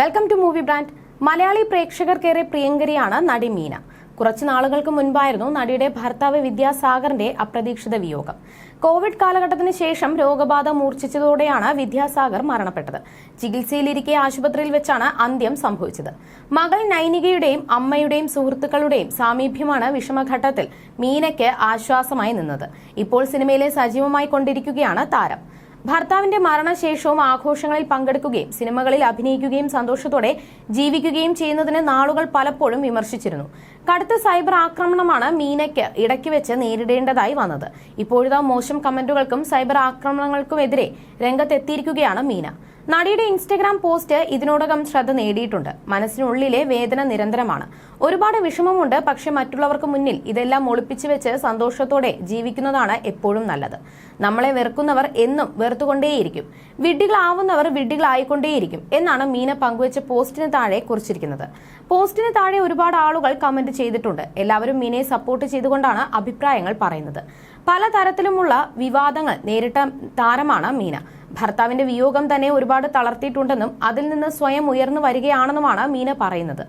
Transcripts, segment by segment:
Welcome to movie brand Malayali പ്രേക്ഷകർക്കേറെ പ്രിയങ്കരിയാണ് നടി മീന. കുറച്ച് നാളുകൾക്ക് മുൻപായിരുന്നു നടിയുടെ ഭർത്താവ് വിദ്യാസാഗറിന്റെ അപ്രതീക്ഷിത വിയോഗം. കോവിഡ് കാലഘട്ടത്തിന് ശേഷം രോഗബാധ മൂർച്ഛിച്ചതോടെയാണ് വിദ്യാസാഗർ മരണപ്പെട്ടത്. ചികിത്സയിലിരിക്കെ ആശുപത്രിയിൽ വെച്ചാണ് അന്ത്യം സംഭവിച്ചത്. മകൾ നൈനികയുടെയും അമ്മയുടെയും സുഹൃത്തുക്കളുടെയും സാമീപ്യമാണ് വിഷമഘട്ടത്തിൽ മീനയ്ക്ക് ആശ്വാസമായി നിന്നത്. ഇപ്പോൾ സിനിമയിലെ സജീവമായി കൊണ്ടിരിക്കുകയാണ് താരം. ഭർത്താവിന്റെ മരണശേഷവും ആഘോഷങ്ങളിൽ പങ്കെടുക്കുകയും സിനിമകളിൽ അഭിനയിക്കുകയും സന്തോഷത്തോടെ ജീവിക്കുകയും ചെയ്യുന്നതിന് നാളുകൾ പലപ്പോഴും വിമർശിച്ചിരുന്നു. കടുത്ത സൈബർ ആക്രമണമാണ് മീനയ്ക്ക് ഇടയ്ക്ക് വെച്ച് നേരിടേണ്ടതായി വന്നത്. ഇപ്പോഴത്തെ മോശം കമന്റുകൾക്കും സൈബർ ആക്രമണങ്ങൾക്കുമെതിരെ രംഗത്തെത്തിയിരിക്കുകയാണ് മീന. നടിയുടെ ഇൻസ്റ്റഗ്രാം പോസ്റ്റ് ഇതിനോടകം ശ്രദ്ധ നേടിയിട്ടുണ്ട്. മനസ്സിനുള്ളിലെ വേദന നിരന്തരമാണ്. ഒരുപാട് വിഷമമുണ്ട് പക്ഷെ മറ്റുള്ളവർക്ക് മുന്നിൽ ഇതെല്ലാം ഒളിപ്പിച്ചു വെച്ച് സന്തോഷത്തോടെ ജീവിക്കുന്നതാണ് എപ്പോഴും നല്ലത്. നമ്മളെ വെറുക്കുന്നവർ എന്നും വെറുത്തുകൊണ്ടേയിരിക്കും. വിഡ്ഢികളാവുന്നവർ വിഡ്ഢികളായിക്കൊണ്ടേയിരിക്കും എന്നാണ് മീന പങ്കുവച്ച പോസ്റ്റിന് താഴെ കുറിച്ചിരിക്കുന്നത്. പോസ്റ്റിന് താഴെ ഒരുപാട് ആളുകൾ കമന്റ് ചെയ്തിട്ടുണ്ട്. എല്ലാവരും മീനയെ സപ്പോർട്ട് ചെയ്തുകൊണ്ടാണ് അഭിപ്രായങ്ങൾ പറയുന്നത്. പലതരത്തിലുമുള്ള വിവാദങ്ങൾ നേരിട്ട താരമാണ് മീന. ഭർത്താവിന്റെ വിയോഗം തന്നെ ഒരുപാട് തളർത്തിയിട്ടുണ്ടെന്നും അതിൽ നിന്ന് സ്വയം ഉയർന്നു വരികയാണെന്നുമാണ് മീന പറയുന്നത്.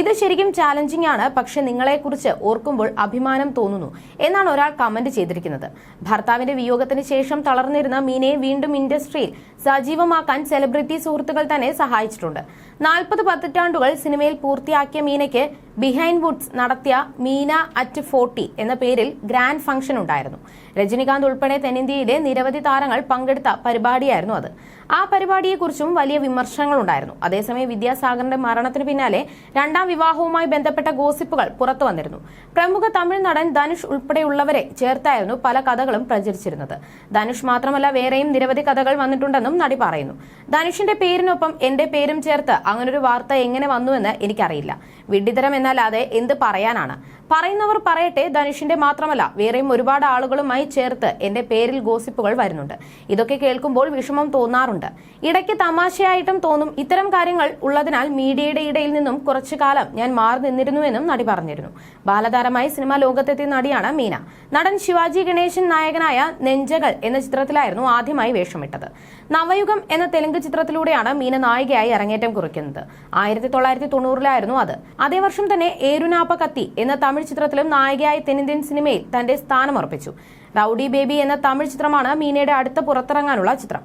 ഇത് ശരിക്കും ചാലഞ്ചിങ് ആണ് പക്ഷെ നിങ്ങളെക്കുറിച്ച് ഓർക്കുമ്പോൾ അഭിമാനം തോന്നുന്നു എന്നാണ് ഒരാൾ കമന്റ് ചെയ്തിരിക്കുന്നത്. ഭർത്താവിന്റെ വിയോഗത്തിന് ശേഷം തളർന്നിരുന്ന മീനയെ വീണ്ടും ഇൻഡസ്ട്രിയിൽ സജീവമാക്കാൻ സെലിബ്രിറ്റി സുഹൃത്തുക്കൾ തന്നെ സഹായിച്ചിട്ടുണ്ട്. നാൽപ്പത് പതിറ്റാണ്ടുകൾ സിനിമയിൽ പൂർത്തിയാക്കിയ മീനയ്ക്ക് ബിഹൈൻഡ് വുഡ്സ് നടത്തിയ മീന അറ്റ് ഫോർട്ടി എന്ന പേരിൽ ഗ്രാൻഡ് ഫംഗ്ഷൻ ഉണ്ടായിരുന്നു. രജനികാന്ത് ഉൾപ്പെടെ തെന്നിന്ത്യയിലെ നിരവധി താരങ്ങൾ പങ്കെടുത്ത പരിപാടിയായിരുന്നു അത്. ആ പരിപാടിയെക്കുറിച്ചും വലിയ വിമർശനങ്ങൾ ഉണ്ടായിരുന്നു. അതേസമയം വിദ്യാസാഗറിന്റെ മരണത്തിന് പിന്നാലെ രണ്ടാം വിവാഹവുമായി ബന്ധപ്പെട്ട ഗോസിപ്പുകൾ പുറത്തു വന്നിരുന്നു. പ്രമുഖ തമിഴ് നടൻ ധനുഷ് ഉൾപ്പെടെയുള്ളവരെ ചേർത്തായിരുന്നു പല കഥകളും പ്രചരിച്ചിരുന്നത്. ധനുഷ് മാത്രമല്ല വേറെയും നിരവധി കഥകൾ വന്നിട്ടുണ്ടെന്നും നടി പറയുന്നു. ധനുഷിന്റെ പേരിനൊപ്പം എന്റെ പേരും ചേർത്ത് അങ്ങനൊരു വാർത്ത എങ്ങനെ വന്നുവെന്ന് എനിക്കറിയില്ല. വിഡ്ഢിതരം എന്നല്ലാതെ എന്ത് പറയാനാണ്? പറയുന്നവർ പറയട്ടെ ധനുഷിന്റെ മാത്രമല്ല വേറെയും ഒരുപാട് ആളുകളുമായി ചേർത്ത് എന്റെ പേരിൽ ഗോസിപ്പുകൾ വരുന്നുണ്ട്. ഇതൊക്കെ കേൾക്കുമ്പോൾ വിഷമം തോന്നാറുണ്ട്. ഇടയ്ക്ക് തമാശയായിട്ടും തോന്നും ഇത്തരം കാര്യങ്ങൾ ഉള്ളതിനാൽ മീഡിയയുടെ ഇടയിൽ നിന്നും കുറച്ചു കാലം ഞാൻ മാറി നിന്നിരുന്നുവെന്നും നടി പറഞ്ഞിരുന്നു. ബാലതാരമായി സിനിമാ ലോകത്തെത്തിയ നടിയാണ് മീന. നടൻ ശിവാജി ഗണേശൻ നായകനായ നെഞ്ചകൾ എന്ന ചിത്രത്തിലായിരുന്നു ആദ്യമായി വേഷമിട്ടത്. നവയുഗം എന്ന തെലുങ്ക് ചിത്രത്തിലൂടെയാണ് മീന നായികയായി അരങ്ങേറ്റം കുറിക്കുന്നത്. ആയിരത്തി തൊള്ളായിരത്തി തൊണ്ണൂറിലായിരുന്നു അത്. അതേ വർഷം തന്നെ ഏരുനാപ്പ കത്തി എന്ന തമിഴ് ചിത്രത്തിലും നായികയായി തെന്നിന്ത്യൻ സിനിമയിൽ തന്റെ സ്ഥാനം ഉറപ്പിച്ചു. റൌഡി ബേബി എന്ന തമിഴ് ചിത്രമാണ് മീനയുടെ അടുത്ത പുറത്തിറങ്ങാനുള്ള ചിത്രം.